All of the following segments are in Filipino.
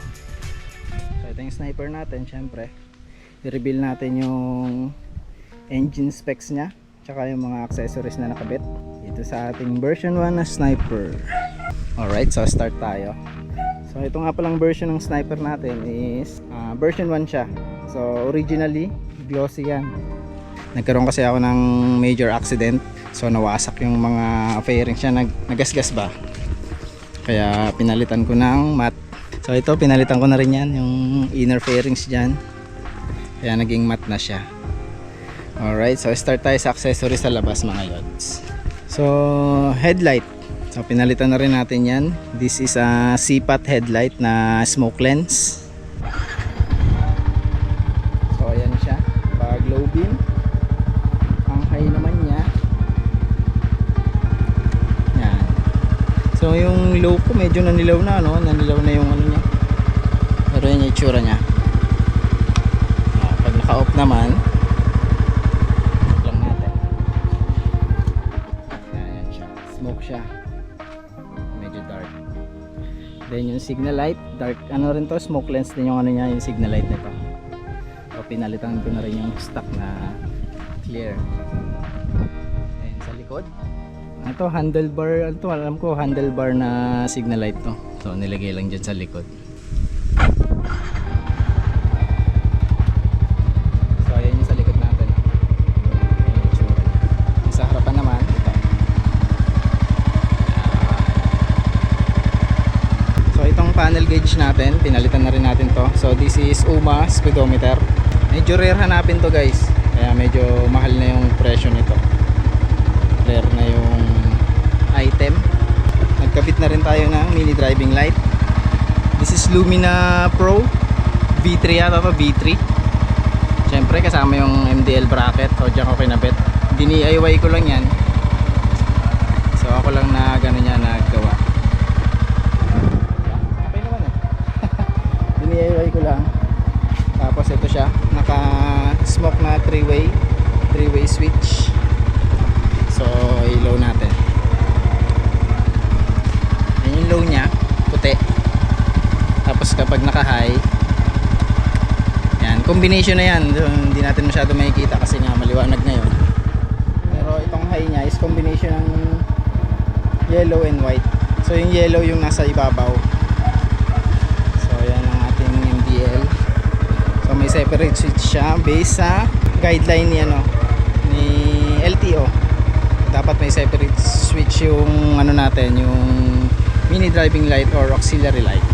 tahimik dito. So ito yung sniper natin, syempre. I-reveal natin yung engine specs niya. Tsaka yung mga accessories na nakabit. Dito sa ating version 1 na sniper. Alright, so start tayo. So ito nga palang version ng sniper natin is ah, version 1 siya. So originally, glossy yan. Nagkaroon kasi ako ng major accident. So nawasak yung mga fairings siya, nag nagasgas ba? Kaya pinalitan ko ng matte. So ito, pinalitan ko na rin yan, yung inner fairings dyan. Kaya naging matte na siya. Alright, so start tayo sa accessories sa labas mga yods. So, headlight. So, pinalitan na rin natin yan. This is a CPAT headlight na smoke lens. So, ayan siya. Pag low beam. Ang high naman niya. Yan. So, yung low ko medyo nanilaw na, no? Nanilaw na yung ano niya. Pero yun yung itsura niya. Pag naka-off naman, lang natin. Ayan siya. Smoke siya. Medyo dark. Then yung signal light, dark ano rin to, smoke lens din yung ano niya, yung signal light nito. So pinalitan ko na rin yung stock na clear. Then sa likod, ito handlebar, ano to, alam ko handlebar na signal light to. So nilagay lang dyan sa likod. Gauge natin, pinalitan na rin natin to. So this is UMA speedometer. Medyo rare hanapin to guys. Kaya medyo mahal na yung presyo nito. Rare na yung item. Nagkabit na rin tayo ng mini driving light. This is Lumina Pro V3 yata to, V3. Siyempre kasama yung MDL bracket. So diyan ko kinabit. DIY ko lang yan. So ako lang na gano'n niya naggawa. Okay naman eh. DIY ko lang. Tapos ito siya, naka smoke na 3-way, 3-way switch. So ilaw natin. Yan yung low niya, puti. Tapos kapag naka-high, yan, combination na yan. So, hindi natin masyado makikita kasi nga maliwanag na yun. Pero itong high niya is combination ng yellow and white. So yung yellow yung nasa ibabaw. So yan ang ating MDL. So may separate switch siya based sa guideline ni ano ni LTO. Dapat may separate switch yung ano natin, yung mini driving light or auxiliary light.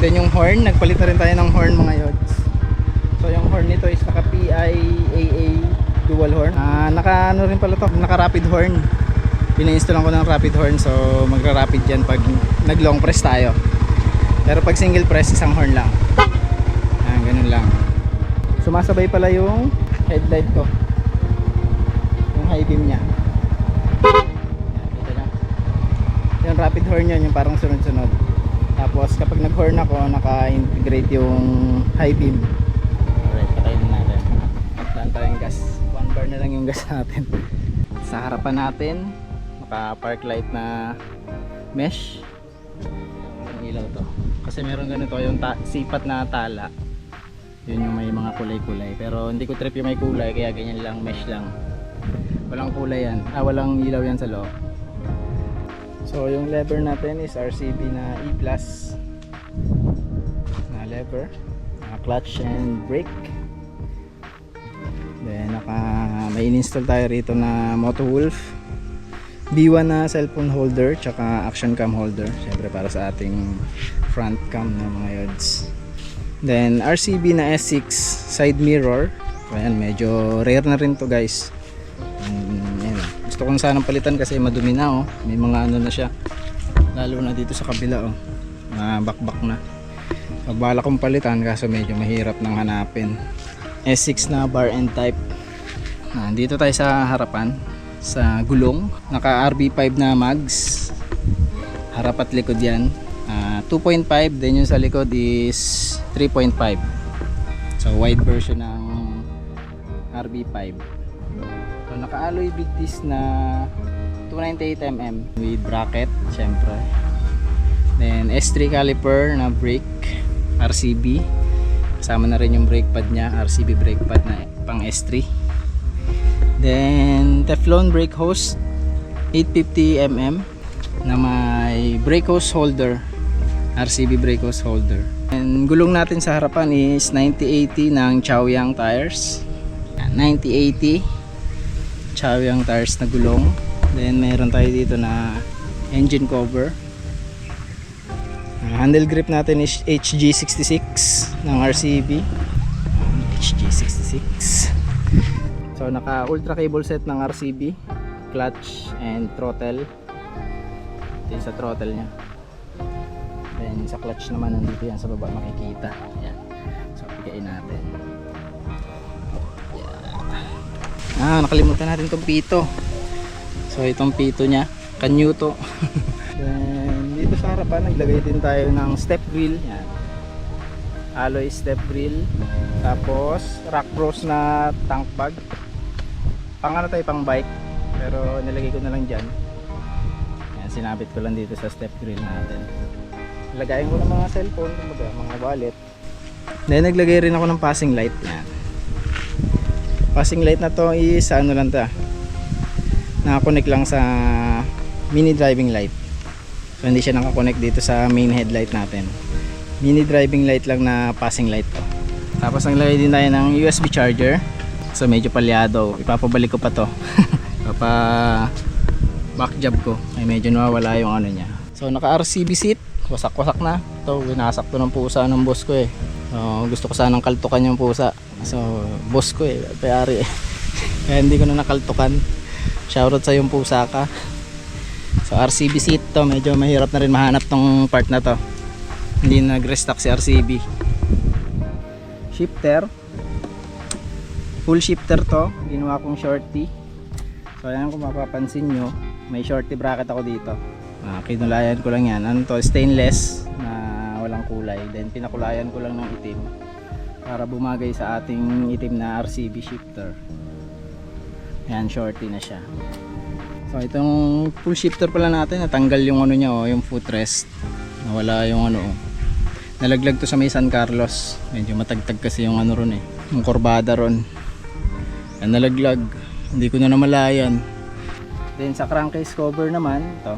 Then yung horn, nagpalit na rin tayo ng horn mga yods. So yung horn nito is naka PIAA dual horn. Ah, naka ano rin pala to, naka rapid horn. Pina-install ko ng rapid horn so magra-rapid yan pag nag long press tayo. Pero pag single press isang horn lang. Ganun lang. Sumasabay pala yung headlight ko. Yung high beam niya. Yung rapid horn yun, yung parang sunod-sunod. Tapos kapag nag-horn ako, naka-integrate yung high beam. Alright, patayin na natin. Daan tayong gas. One bar na lang yung gas natin. Sa harapan natin, naka-park light na mesh. Ang ilaw to. Kasi meron ganito yung sipat na tala. Yun yung may mga kulay-kulay. Pero hindi ko trip yung may kulay, kaya ganyan lang, mesh lang. Walang kulay yan. Ah, walang ilaw yan sa loob. So yung lever natin is RCB na E plus na lever, naka clutch and brake. Then naka may in-install tayo rito na Moto Wolf B1 na cellphone holder tsaka action cam holder syempre para sa ating front cam na mga yods. Then RCB na S6 side mirror. Ayan, medyo rare na rin to guys. Mm, ayan. Gusto kong sanang palitan kasi madumi na oh. May mga ano na siya. Lalo na dito sa kabila oh. Na bakbak na. Pagbala kong palitan kaso medyo mahirap nang hanapin. S6 na bar and type. Ah, dito tayo sa harapan sa gulong. Naka RB5 na mags. Harap at likod yan. Ah, 2.5 then yung sa likod is 3.5. So wide version ng RB5. So naka-alloy big disc na 298mm with bracket, syempre. Then S3 caliper na brake, RCB. Kasama na rin yung brake pad niya, RCB brake pad na pang S3. Then Teflon brake hose, 850mm na may brake hose holder, RCB brake hose holder. And gulong natin sa harapan is 9080 ng Chaoyang tires. 9080 Chaoyang tires na gulong. Then meron tayo dito na engine cover. Handle grip natin is HG66 ng RCB. HG66. So naka ultra cable set ng RCB, clutch and throttle. Ito sa throttle niya. Then sa clutch naman nandito yan sa baba makikita. Yan. So pigain natin. Yan. Ah, nakalimutan natin tong pito. So itong pito niya, kanyo to. Then dito sa harapan naglagay din tayo ng step wheel. Yan. Alloy step wheel. Tapos rock bros na tank bag. Pang ano tayo pang bike. Pero nilagay ko na lang dyan. Yan, sinabit ko lang dito sa step grill natin. Lagayin ko ng mga cellphone, kumbaga, mga wallet. Then naglagay rin ako ng passing light. Yan. Passing light na to is ano lang ta. Nakakonect lang sa mini driving light. So hindi siya nakakonect dito sa main headlight natin. Mini driving light lang na passing light to. Tapos naglagay din tayo ng USB charger. So medyo palyado. Ipapabalik ko pa to. Papa back job ko. Ay medyo nawawala yung ano niya. So naka RCB seat. Wasak-wasak na. Ito, winasak to ng pusa ng boss ko eh. So, gusto ko sanang kaltukan yung pusa. So, boss ko eh, payari eh. Kaya hindi ko na nakaltukan. Shoutout sa yung pusa ka. So, RCB seat to. Medyo mahirap na rin mahanap tong part na to. Hindi nag-restock si RCB. Shifter. Full shifter to. Ginawa kong shorty. So, ayan kung mapapansin nyo, may shorty bracket ako dito. Ah, kinulayan ko lang yan. Ano to? Stainless na walang kulay. Then pinakulayan ko lang ng itim para bumagay sa ating itim na RCB shifter. Yan, shorty na siya. So itong full shifter pala natin, natanggal yung ano niya, oh, yung footrest. Nawala yung ano, oh. Nalaglag to sa may San Carlos. Medyo matagtag kasi yung ano ron eh. Yung kurbada ron. Yan, nalaglag. Hindi ko na namalayan. Then sa crankcase cover naman, to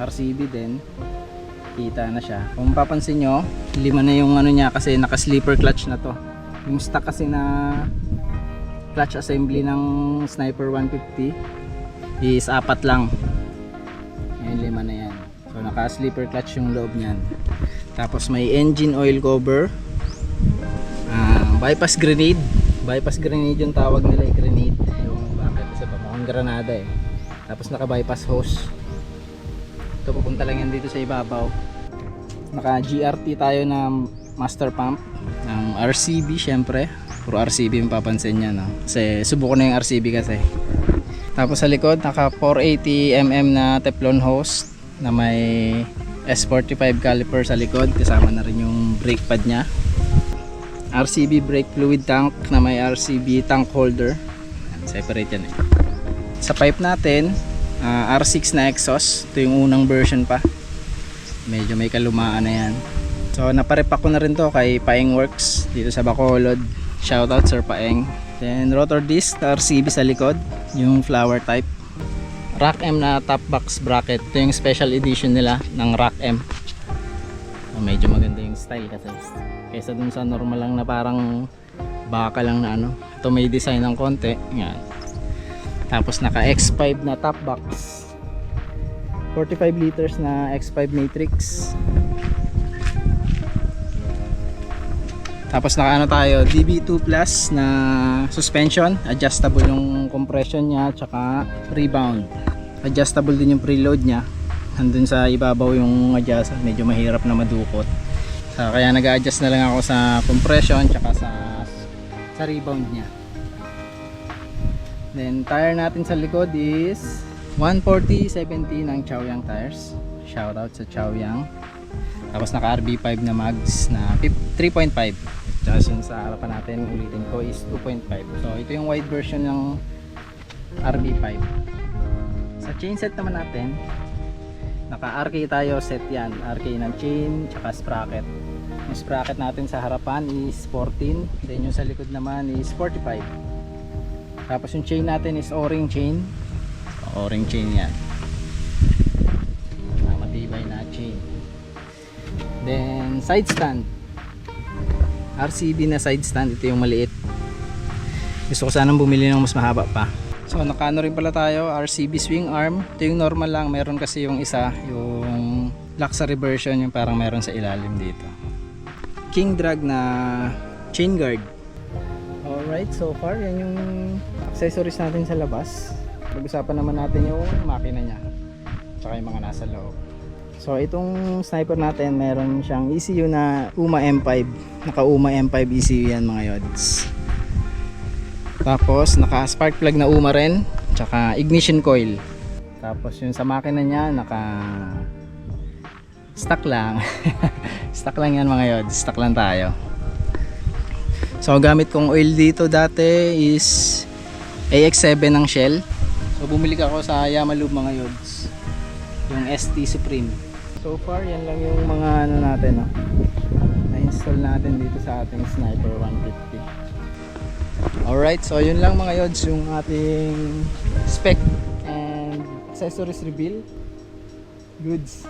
RCB din. Kita na siya. Kung papansin nyo lima na yung ano niya kasi naka sleeper clutch na to. Yung stock kasi na clutch assembly ng Sniper 150 is apat lang. Ngayon lima na yan. So naka sleeper clutch yung loob niyan. Tapos may engine oil cover. Ah, bypass grenade. Bypass grenade yung tawag nila eh, grenade. Yung bakit? Kasi pa mukhang granada eh. Tapos naka bypass hose ito pupunta lang yan dito sa ibabaw. Naka GRT tayo na master pump ng RCB syempre. Puro RCB yung papansin niya no? kasi subuko na yung RCB kasi. Tapos sa likod naka 480mm na Teflon hose na may S45 caliper sa likod. Kasama na rin yung brake pad nya RCB brake fluid tank na may RCB tank holder. Separate yan eh. Sa pipe natin Ah, R6 na exhaust ito yung unang version pa. Medyo may kalumaan na yan. So naparepack ko na rin to kay Paeng Works dito sa Bacolod. Shoutout Sir Paeng. Then rotor disc RCB sa likod. Yung flower type. Rack M na top box bracket. Ito yung special edition nila ng Rack M. So, medyo maganda yung style kasi kaysa dun sa normal lang na parang baka lang na ano. Ito may design ng konti. Yan tapos naka X5 na top box. 45 liters na X5 matrix. Tapos naka ano tayo DB2 plus na suspension. Adjustable yung compression niya tsaka rebound. Adjustable din yung preload niya. Nandun sa ibabaw yung adjust medyo mahirap na madukot. So, kaya nag adjust na lang ako sa compression tsaka sa sa rebound niya Then tire natin sa likod is 140-70 ng Chaoyang tires. Shoutout sa Chaoyang. Tapos naka RB5 na mags na 3.5. Tsaka yung sa harapan natin ulitin ko is 2.5. So ito yung wide version ng RB5. Sa Sa chain set naman natin, naka RK tayo set yan. RK ng chain, tsaka sprocket. Yung sprocket natin sa harapan is 14, then yung sa likod naman is 45. Tapos yung chain natin is o-ring chain. O-ring chain yan. Ah, matibay na chain. Then side stand. RCB na side stand, ito yung maliit. Gusto ko sanang bumili ng mas mahaba pa. So nakano rin pala tayo, RCB swing arm. Ito yung normal lang, meron kasi yung isa, yung luxury version, yung parang meron sa ilalim dito. King drag na chain guard. Alright, so far yan yung accessories natin sa labas. Pag-usapan naman natin yung makina niya. Tsaka yung mga nasa loob. So itong sniper natin, meron siyang ECU na UMA M5. Naka UMA M5 ECU yan mga yods. Tapos naka spark plug na UMA rin, tsaka ignition coil. Tapos yung sa makina niya naka stock lang. stock lang yan mga yods, stock lang tayo. So gamit kong oil dito dati is AX7 ng Shell. So bumili ako sa Yamalube mga yods. Yung ST Supreme. So far yan lang yung mga ano natin no. Na-install natin dito sa ating Sniper 150. Alright, so yun lang mga yods yung ating spec and accessories reveal. Goods.